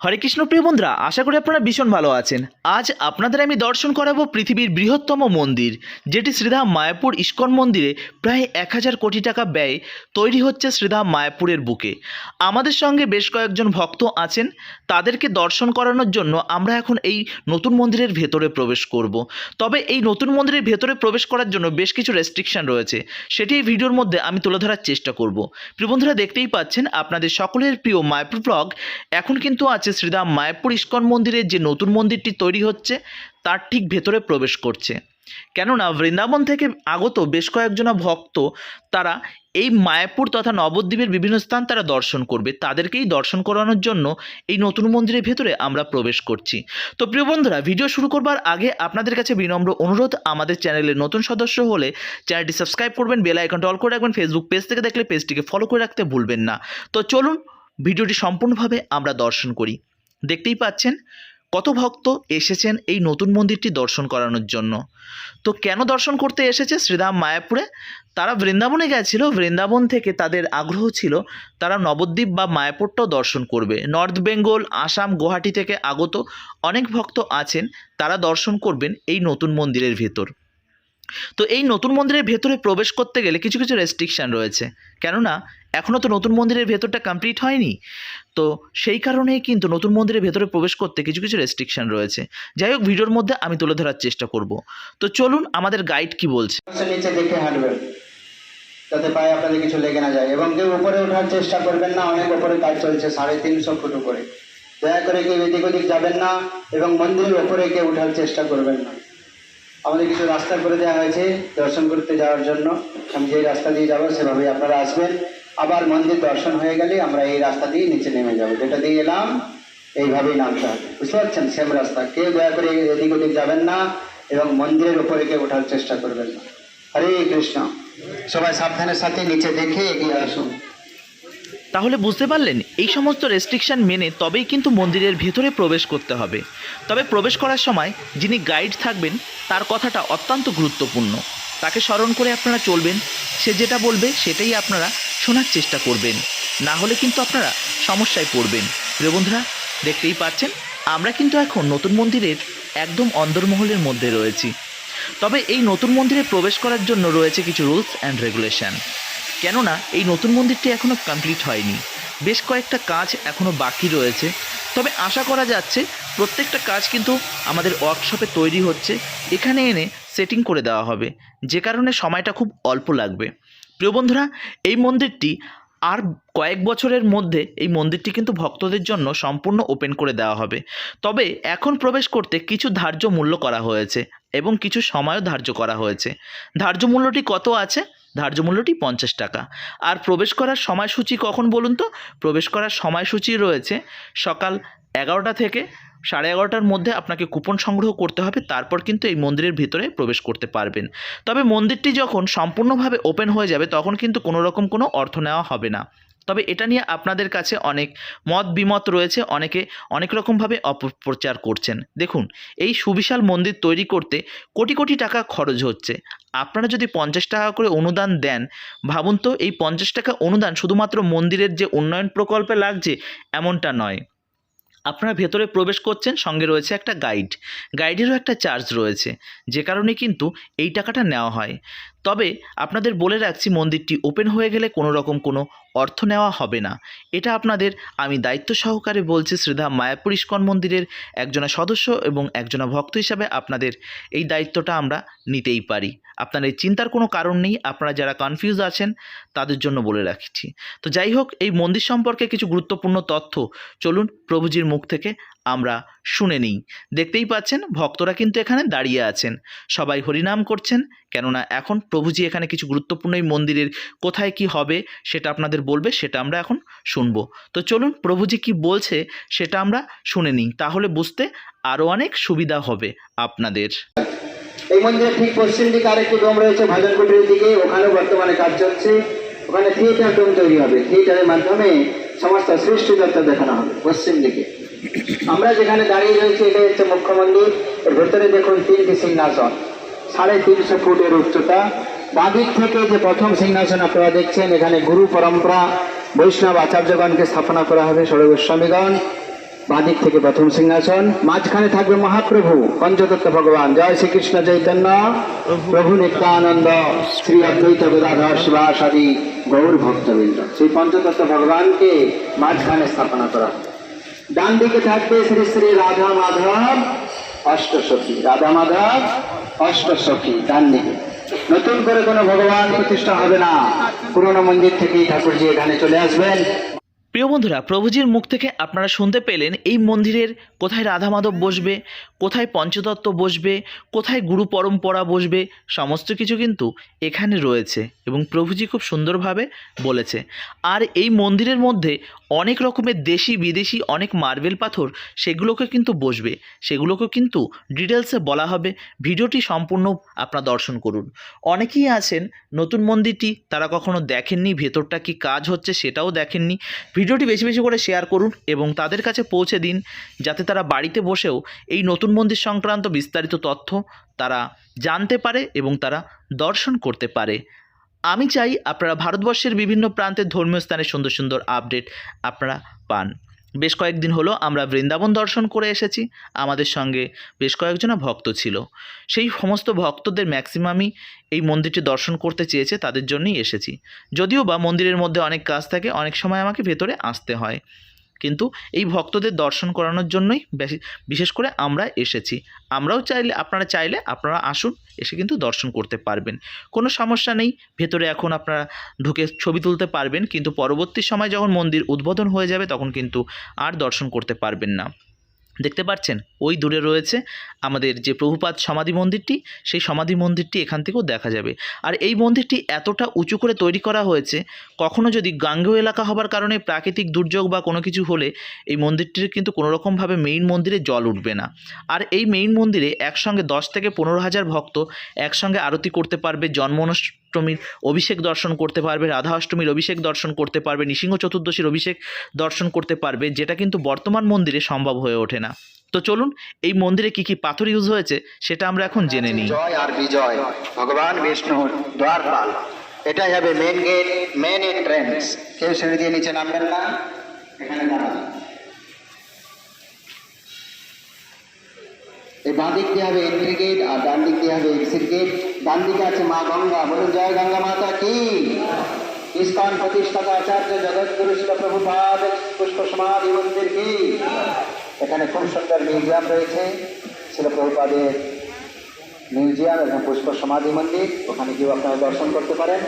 হরে কৃষ্ণ প্রিয় বন্ধুরা, আশা করি আপনারা ভীষণ ভালো আছেন। আজ আপনাদের আমি দর্শন করাবো পৃথিবীর বৃহত্তম মন্দির, যেটি শ্রীধাম মায়াপুর ইস্কন মন্দিরে প্রায় এক হাজার কোটি টাকা ব্যয় তৈরি হচ্ছে শ্রীধাম মায়াপুরের বুকে। আমাদের সঙ্গে বেশ কয়েকজন ভক্ত আছেন, তাদেরকে দর্শন করানোর জন্য আমরা এখন এই নতুন মন্দিরের ভেতরে প্রবেশ করব। তবে এই নতুন মন্দিরের ভেতরে প্রবেশ করার জন্য বেশ কিছু রেস্ট্রিকশন রয়েছে, সেটি এই ভিডিওর মধ্যে আমি তুলে ধরার চেষ্টা করব। প্রিয় বন্ধুরা, দেখতেই পাচ্ছেন, আপনাদের সকলের প্রিয় মায়াপুর ব্লগ এখন কিন্তু আছে শ্রীধাম মায়াপুর ইস্কন মন্দিরের যে নতুন মন্দিরটি তৈরি হচ্ছে, তার ঠিক ভেতরে প্রবেশ করছে। কেননা বৃন্দাবন থেকে আগত বেশ কয়েকজন ভক্ত, তারা এই মায়াপুর তথা নবদ্বীপের বিভিন্ন স্থান তারা দর্শন করবে। তাদেরকেই দর্শন করানোর জন্য এই নতুন মন্দিরের ভেতরে আমরা প্রবেশ করছি। তো প্রিয় বন্ধুরা, ভিডিও শুরু করবার আগে আপনাদের কাছে বিনম্র অনুরোধ, আমাদের চ্যানেলের নতুন সদস্য হলে চ্যানেলটি সাবস্ক্রাইব করবেন, বেল অল করে রাখবেন ফেসবুক পেজ থেকে দেখলে পেজটিকে ফলো করে রাখতে ভুলবেন না। তো চলুন ভিডিওটি সম্পূর্ণভাবে আমরা দর্শন করি। দেখতেই পাচ্ছেন কত ভক্ত এসেছেন এই নতুন মন্দিরটি দর্শন করানোর জন্য। তো কেন দর্শন করতে এসেছে? শ্রীধাম মায়াপুরে তারা বৃন্দাবনে গেছিল। বৃন্দাবন থেকে তাদের আগ্রহ ছিল, তারা নবদ্বীপ বা মায়াপুরটাও দর্শন করবে। নর্থ বেঙ্গল, আসাম, গুয়াহাটি থেকে আগত অনেক ভক্ত আছেন, তারা দর্শন করবেন এই নতুন মন্দিরের ভেতর। তো এই নতুন মন্দিরের ভেতরে প্রবেশ করতে গেলে কিছু কিছু রেস্ট্রিকশান রয়েছে। কেননা এখনও তো নতুন মন্দিরের ভেতরটা কমপ্লিট হয়নি। তো সেই কারণেই কিন্তু নতুন মন্দিরের ভেতরে প্রবেশ করতে কিছু কিছু রেস্ট্রিকশান রয়েছে। যাই হোক, ভিডিওর মধ্যে আমি তুলে ধরার চেষ্টা করব। তো চলুন, আমাদের গাইড কি বলছে? নিচে দেখে হাঁটবেন। যাতে পায়ে আপনাদের কিছু লেগে না যায়। এবং কেউ উপরে ওঠার চেষ্টা করবেন না। অনেক উপরে কাজ চলছে, সাড়ে তিনশো ফুট উপরে। দয়া করে কেউ এদিক ওদিক যাবেন না। এবং মন্দিরের ওপরে কেউ ওঠার চেষ্টা করবেন না। আমাদের কিছু রাস্তা করে দেওয়া হয়েছে দর্শন করতে যাওয়ার জন্য। আমি যেই রাস্তা দিয়ে যাব, সেভাবেই আপনারা আসবেন। আবার মন্দির দর্শন হয়ে গেলে আমরা এই রাস্তা দিয়ে নিচে নেমে যাব। যেটা দিয়ে এলাম, এইভাবেই নামতে হবে। বুঝতে পারছেন? সেম রাস্তা। কেউ দয়া করে এদিক ওদিক যাবেন না এবং মন্দিরের উপরে কেউ ওঠার চেষ্টা করবেন না। হরে কৃষ্ণ। সবাই সাবধানের সাথে নিচে দেখে এগিয়ে আসুন। তাহলে বুঝতে পারলেন, এই সমস্ত রেস্ট্রিকশন মেনে তবেই কিন্তু মন্দিরের ভেতরে প্রবেশ করতে হবে। তবে প্রবেশ করার সময় যিনি গাইড থাকবেন, তার কথাটা অত্যন্ত গুরুত্বপূর্ণ। তাকে স্মরণ করে আপনারা চলবেন, সে যেটা বলবে সেটাই আপনারা শোনার চেষ্টা করবেন। না হলে কিন্তু আপনারা সমস্যায় পড়বেন। প্রিয় বন্ধুরা, দেখতেই পাচ্ছেন, আমরা কিন্তু এখন নতুন মন্দিরের একদম অন্দরমহলের মধ্যে রয়েছি। তবে এই নতুন মন্দিরে প্রবেশ করার জন্য রয়েছে কিছু রুলস অ্যান্ড রেগুলেশন কেননা এই নতুন মন্দিরটি এখনও কমপ্লিট হয়নি। বেশ কয়েকটা কাজ এখনও বাকি রয়েছে। তবে আশা করা যাচ্ছে প্রত্যেকটা কাজ কিন্তু আমাদের ওয়ার্কশপে তৈরি হচ্ছে। এখানে এনে সেটিং করে দেওয়া হবে। যে কারণে সময়টা খুব অল্প লাগবে। প্রিয় বন্ধুরা, এই মন্দিরটি আর কয়েক বছরের মধ্যে এই মন্দিরটি কিন্তু ভক্তদের জন্য সম্পূর্ণ ওপেন করে দেওয়া হবে। তবে এখন প্রবেশ করতে কিছু ধার্য মূল্য করা হয়েছে এবং কিছু সময়ও ধার্য করা হয়েছে। ধার্য মূল্যটি কত আছে? ধার্য মূল্যটি পঞ্চাশ টাকা। আর প্রবেশ করার সময়সূচি কখন বলুন তো? প্রবেশ করার সময়সূচি রয়েছে সকাল এগারোটা থেকে সাড়ে এগারোটার মধ্যে আপনাকে কুপন সংগ্রহ করতে হবে, তারপর কিন্তু এই মন্দিরের ভিতরে প্রবেশ করতে পারবেন। তবে মন্দিরটি যখন সম্পূর্ণভাবে ওপেন হয়ে যাবে, তখন কিন্তু কোনো রকম কোনো অর্থ নেওয়া হবে না। তবে এটা নিয়ে আপনাদের কাছে অনেক মত বিমত রয়েছে। অনেকে অনেক রকমভাবে অপপ্রচার করছেন। দেখুন, এই সুবিশাল মন্দির তৈরি করতে কোটি কোটি টাকা খরচ হচ্ছে। আপনারা যদি পঞ্চাশ টাকা করে অনুদান দেন, ভাবুন তো এই পঞ্চাশ টাকা অনুদান শুধুমাত্র মন্দিরের যে উন্নয়ন প্রকল্পে লাগছে, এমনটা নয়। আপনারা ভেতরে প্রবেশ করছেন, সঙ্গে রয়েছে একটা গাইড গাইডেরও একটা চার্জ রয়েছে। যে কারণে কিন্তু এই টাকাটা নেওয়া হয়। তবে আপনাদের বলে রাখছি, মন্দিরটি ওপেন হয়ে গেলে কোনো রকম কোনো অর্থ নেওয়া হবে না। এটা আপনাদের আমি দায়িত্ব সহকারে বলছি শ্রীধাম মায়াপুর ইস্কন মন্দিরের একজনা সদস্য এবং একজনা ভক্ত হিসাবে আপনাদের এই দায়িত্বটা আমরা নিতেই পারি। আপনার এই চিন্তার কোনো কারণ নেই, আপনারা যারা কনফিউজ আছেন, তাদের জন্য বলে রাখছি। তো যাই হোক, এই মন্দির সম্পর্কে কিছু গুরুত্বপূর্ণ তথ্য চলুন প্রভুজির মুখ থেকে আমরা শুনে নিই। দেখতেই পাচ্ছেন, ভক্তরা কিন্তু এখানে দাঁড়িয়ে আছেন। সবাই হরিনাম করছেন, কেননা এখন প্রভুজি এখানে কিছু গুরুত্বপূর্ণ এই মন্দিরের কোথায় কি হবে সেটা আপনাদের বলবে, সেটা আমরা এখন শুনব। তো চলুন, প্রভুজি কি বলছে সেটা আমরা শুনে নিই, তাহলে বুঝতে আরও অনেক সুবিধা হবে আপনাদের। এই মন্দিরের ঠিক পশ্চিম দিকে আরেকটি ডোম রয়েছে ভজন কুটিরের দিকে, ওখানেও বর্তমানে কাজ চলছে। ওখানে থিয়েটার ডোম তৈরি হবে। থিয়েটারের মাধ্যমে সমস্ত সৃষ্টি দেখানো হবে, পশ্চিম দিকে। আমরা যেখানে দাঁড়িয়ে রয়েছি এটা হচ্ছে মুখ্য মন্দির। এর ভেতরে দেখুন তিনটি সিংহাসন। সাড়ে তিনশো ফুটের উচ্চতা। বাঁদিক থেকে যে প্রথম সিংহাসন আপনারা দেখছেন, এখানে গুরু পরম্পরা, বৈষ্ণব আচার্যগণকে স্থাপনা করা হবে ষড় গোস্বামীগণ। বাদিক থেকে প্রথম সিংহাসন। মাঝখানে থাকবে মহাপ্রভু, পঞ্চতত্ত্ব ভগবান। জয় শ্রীকৃষ্ণ চৈতন্য। প্রভু নিত্যানন্দ, শ্রী অদ্বৈত গদাধর শিবাসাদি গৌর ভক্তবৃন্দ সেই পঞ্চতত্ত্ব ভগবানকে মাঝখানে স্থাপনা করা হবে। ডান দিকে থাকবে শ্রী শ্রী রাধা মাধব, অষ্টসখী। রাধা মাধব, অষ্টসখী ডান দিকে নতুন করে কোনো ভগবান প্রতিষ্ঠা হবে না। পুরনো মন্দির থেকেই ঠাকুরজি এখানে চলে আসবেন। প্রিয় বন্ধুরা, প্রভুজির মুখ থেকে আপনারা শুনতে পেলেন এই মন্দিরের কোথায় রাধা মাধব বসবে, কোথায় পঞ্চতত্ত্ব বসবে, কোথায় গুরু পরম্পরা বসবে, সমস্ত কিছু কিন্তু এখানে রয়েছে এবং প্রভুজি খুব সুন্দরভাবে বলেছে। আর এই মন্দিরের মধ্যে অনেক রকমের দেশি, বিদেশি, অনেক মার্বেল পাথর সেগুলোকে কিন্তু বসবে। সেগুলোকে কিন্তু ডিটেলসে বলা হবে। ভিডিওটি সম্পূর্ণ আপনারা দর্শন করুন। অনেকেই আছেন নতুন মন্দিরটি, তারা কখনো দেখেননি, ভেতরটা কি কাজ হচ্ছে সেটাও দেখেননি। ভিডিওটি বেশি বেশি করে শেয়ার করুন এবং তাদের কাছে পৌঁছে দিন, যাতে তারা বাড়িতে বসেও এই নতুন মন্দির সংক্রান্ত বিস্তারিত তথ্য তারা জানতে পারে এবং তারা দর্শন করতে পারে। আমি চাই আপনারা ভারতবর্ষের বিভিন্ন প্রান্তের ধর্মীয় স্থানে সুন্দর সুন্দর আপডেট আপনারা পান। বেশ কয়েকদিন হলো আমরা বৃন্দাবন দর্শন করে এসেছি। আমাদের সঙ্গে বেশ কয়েকজন ভক্ত ছিল। সেই সমস্ত ভক্তদের ম্যাক্সিমামই এই মন্দিরটি দর্শন করতে চেয়েছে, তাদের জন্যই এসেছি। যদিও বা মন্দিরের মধ্যে অনেক কাজ থাকে, অনেক সময় আমাকে ভেতরে আসতে হয়। কিন্তু এই ভক্তদের দর্শন করানোর জন্যই বেশি, বিশেষ করে আমরা এসেছি। আমরাও চাইলে, আপনারা চাইলে আপনারা আসুন, এসে কিন্তু দর্শন করতে পারবেন। কোনো সমস্যা নেই, ভেতরে এখন আপনারা ঢুকে ছবি তুলতে পারবেন, কিন্তু পরবর্তী সময় যখন মন্দির উদ্বোধন হয়ে যাবে, তখন কিন্তু আর দর্শন করতে পারবেন না। দেখতে পাচ্ছেন, ওই দূরে রয়েছে আমাদের যে প্রভুপাদ সমাধি মন্দিরটি, সেই সমাধি মন্দিরটি এখান থেকেও দেখা যাবে। আর এই মন্দিরটি এতটা উঁচু করে তৈরি করা হয়েছে, কখনো যদি গাঙ্গেয় এলাকা হবার কারণে প্রাকৃতিক দুর্যোগ বা কোনো কিছু হলে এই মন্দিরটির কিন্তু কোনো রকমভাবে মেইন মন্দিরে জল উঠবে না। আর এই মেইন মন্দিরে একসঙ্গে দশ থেকে পনেরো হাজার ভক্ত একসঙ্গে আরতি করতে পারবে জন্মাষ্টমীর অভিষেক দর্শন করতে পারবে, রাধা অষ্টমীর অভিষেক দর্শন করতে পারবে, নৃসিংহ চতুর্দশীর অভিষেক দর্শন করতে পারবে, যেটা কিন্তু বর্তমান মন্দিরে সম্ভব হয়ে ওঠে না। তো চলুন, এই মন্দিরে কি কি পাথর ইউজ হয়েছে, সেটা আমরা এখন জেনে নিই। জয় আর বিজয়, ভগবান বিষ্ণুর দ্বারপাল। এটাই হবে মেন গেট মেন এন্ট্রেন্স কেউ সিঁড়ি দিয়ে নিচে নামবেন না। এখানে দাঁড়ান। এই বাঁ দিক দিয়ে হবে এন্ট্রি গেট আর ডান দিক দিয়ে হবে এক্সিট গেট ডান দিকে আছে মা গঙ্গা। বলুন, জয় গঙ্গা মাতা কি? ইস্কন প্রতিষ্ঠাতা আচার্য জগৎগুরু শিল প্রভুপাদ পুষ্প সমাধি মন্দির কি? এখানে খুব সুন্দর মিউজিয়াম রয়েছে। শিল প্রভুপাদের মিউজিয়াম এবং পুষ্প সমাধি মন্দির। ওখানে গিয়েও আপনারা দর্শন করতে পারেন।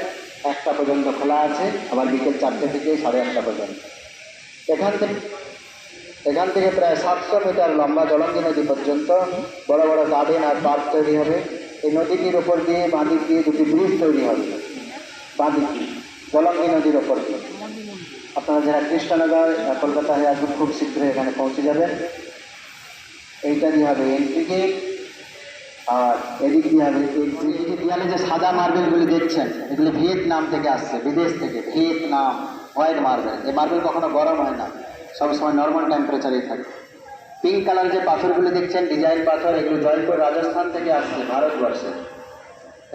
একটা পর্যন্ত খোলা আছে। আবার বিকেল চারটে থেকে সাড়ে আটটা পর্যন্ত। এখান থেকে এখান থেকে প্রায় সাতশো মিটার লম্বা জলঙ্গি নদী পর্যন্ত বড় বড় গার্ডেন আর পার্ক তৈরি হবে। এই নদীটির ওপর দিয়ে বাঁদিক দিয়ে দুটি ব্রিজ তৈরি হবে বাঁদিক দিয়ে নদীর ওপর দিয়ে। আপনারা যারা কৃষ্ণনগর কলকাতা হয়ে আসবেন, খুব শীঘ্রই এখানে পৌঁছে যাবেন। এইটা দিয়ে হবে এন্ট্রি গেট আর এদিক দিয়ে হবে এদিকে দেয়ালে যে সাদা মার্বেলগুলি দেখছেন, এগুলি ভিয়েতনাম থেকে আসছে, বিদেশ থেকে। ভিয়েতনাম, হোয়াইট মার্বেল এই মার্বেল কখনো গরম হয় না, সবসময় নর্মাল টেম্পারেচারেই থাকে। পিঙ্ক কালার যে পাথরগুলি দেখছেন, ডিজাইন পাথর, এগুলো জয়পুর, রাজস্থান থেকে আসছে, ভারতবর্ষে।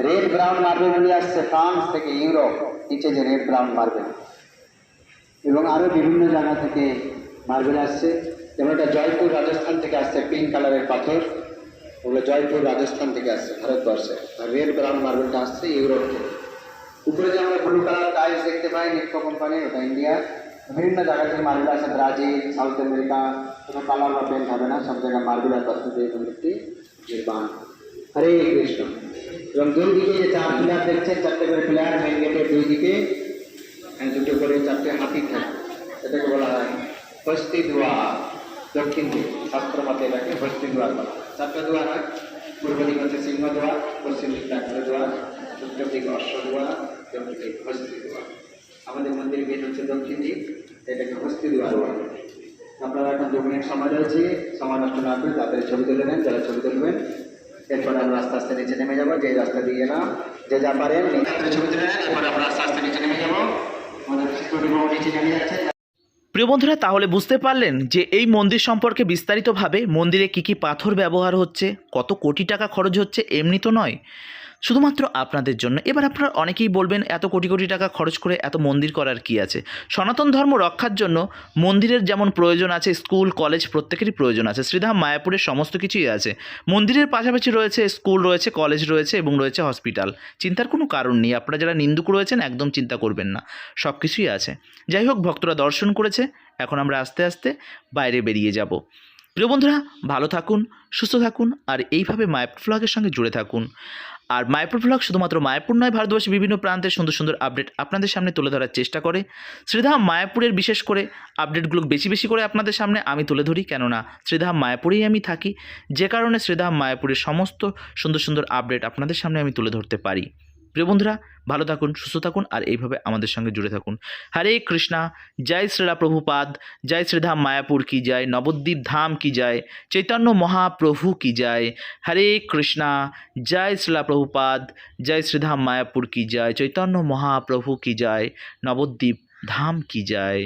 রেড, ব্রাউন মার্বেলগুলি আসছে, ফ্রান্স থেকে ইউরোপ, নিচে যে রেড, ব্রাউন, মার্বেল। এবং আরও বিভিন্ন জায়গা থেকে মার্বেল আসছে। যেমন এটা জয়পুর, রাজস্থান থেকে আসছে পিঙ্ক কালারের পাথর। ওগুলো জয়পুর, রাজস্থান থেকে আসছে, ভারতবর্ষে। আর রেড, ব্রাউন, মার্বেলটা আসছে ইউরোপ থেকে। উপরে যে আমরা ব্লু কালার, টাইলস দেখতে পাই নিটকো কোম্পানির, ওটা ইন্ডিয়া বিভিন্ন জায়গা থেকে মার্বেল আছে ব্রাজিল সাউথ আমেরিকা কোনো কালার বা পেন্ট হবে না সব জায়গায় মার্বেল আর পাথর দিয়ে মন্দিরটি নির্মাণ হরে কৃষ্ণ এবং দুই দিকে যে চার পিলার দেখছেন চারটে করে পিলার মেন গেটের দুই দিকে এখানে দুটো করে চারটে হাতি থাকে এটাকে বলা হয় হস্তি দুয়ার দক্ষিণ দিক শাস্ত্র মতে এটাকে হস্তি দুয়ার বলা হয় চারটে দুয়ার হয় পূর্ব দিক হচ্ছে সিংহ দুয়ার পশ্চিম দিক ডাক্তার দুয়ার উত্তর দিক অশ্ব দুয়ার দক্ষিণ দিক হস্তি দুয়ার আমাদের মন্দির গেট হচ্ছে দক্ষিণ দিক এটাকে হস্তি বলা আপনারা এখন দু মিনিট সময় রয়েছে সময় নষ্ট না করে তাড়াতাড়ি ছবি তুলে নেন, যারা ছবি তুলবেন। এরপরে আমরা আস্তে আস্তে নিচে নেমে যাব, যে রাস্তা দিয়ে না, যে যা পারেন ছবি তুলে নেন, এরপরে আমরা আস্তে আস্তে নিচে নেমে যাব। আমাদের সিকিউরিটি বাবু নিচে নেমে যাচ্ছে। প্রিয় বন্ধুরা, তাহলে বুঝতে পারলেন যে এই মন্দির সম্পর্কে বিস্তারিতভাবে মন্দিরে কি কি পাথর ব্যবহার হচ্ছে, কত কোটি টাকা খরচ হচ্ছে, এমনি তো নয়। শুধুমাত্র আপনাদের জন্য। এবার আপনারা অনেকেই বলবেন, এত কোটি কোটি টাকা খরচ করে এত মন্দির করার কি আছে? সনাতন ধর্ম রক্ষার জন্য মন্দিরের যেমন প্রয়োজন আছে, স্কুল, কলেজ প্রত্যেকেরই প্রয়োজন আছে। শ্রীধাম, মায়াপুরের সমস্ত কিছুই আছে। মন্দিরের পাশাপাশি রয়েছে, স্কুল রয়েছে, কলেজ রয়েছে এবং রয়েছে হসপিটাল। চিন্তার কোনো কারণ নেই। আপনারা যারা নিন্দুক রয়েছেন, একদম চিন্তা করবেন না। সব কিছুই আছে। যাই হোক, ভক্তরা দর্শন করেছে। এখন আমরা আস্তে আস্তে বাইরে বেরিয়ে যাব। প্রিয় বন্ধুরা, ভালো থাকুন, সুস্থ থাকুন, আর এইভাবে মায়াপুর ফ্লগের সঙ্গে জুড়ে থাকুন। আর মায়াপুর ব্লগ শুধুমাত্র মায়াপুর নয়, ভারতবর্ষের বিভিন্ন প্রান্তের সুন্দর সুন্দর আপডেট আপনাদের সামনে তুলে ধরার চেষ্টা করে। শ্রীধাম মায়াপুরের বিশেষ করে আপডেটগুলো বেশি বেশি করে আপনাদের সামনে আমি তুলে ধরি, কেননা শ্রীধাম মায়াপুরেই আমি থাকি। যে কারণে শ্রীধাম মায়াপুরের সমস্ত সুন্দর সুন্দর আপডেট আপনাদের সামনে আমি তুলে ধরতে পারি। প্রিয় বন্ধুরা, ভালো থাকুন, সুস্থ থাকুন আর এইভাবে আমাদের সঙ্গে জুড়ে থাকুন। হরে কৃষ্ণা, জয় শ্রীরা প্রভুপাদ, জয় শ্রীধাম মায়াপুর কি যায়, নবদ্বীপ ধাম কি যায়, চৈতন্য মহাপ্রভু কি যায়। হরে কৃষ্ণা, জয় শ্রীলা প্রভুপাদ, জয় শ্রীধাম মায়াপুর কি যায়, চৈতন্য মহাপ্রভু কি যায়, নবদ্বীপ ধাম কি জয়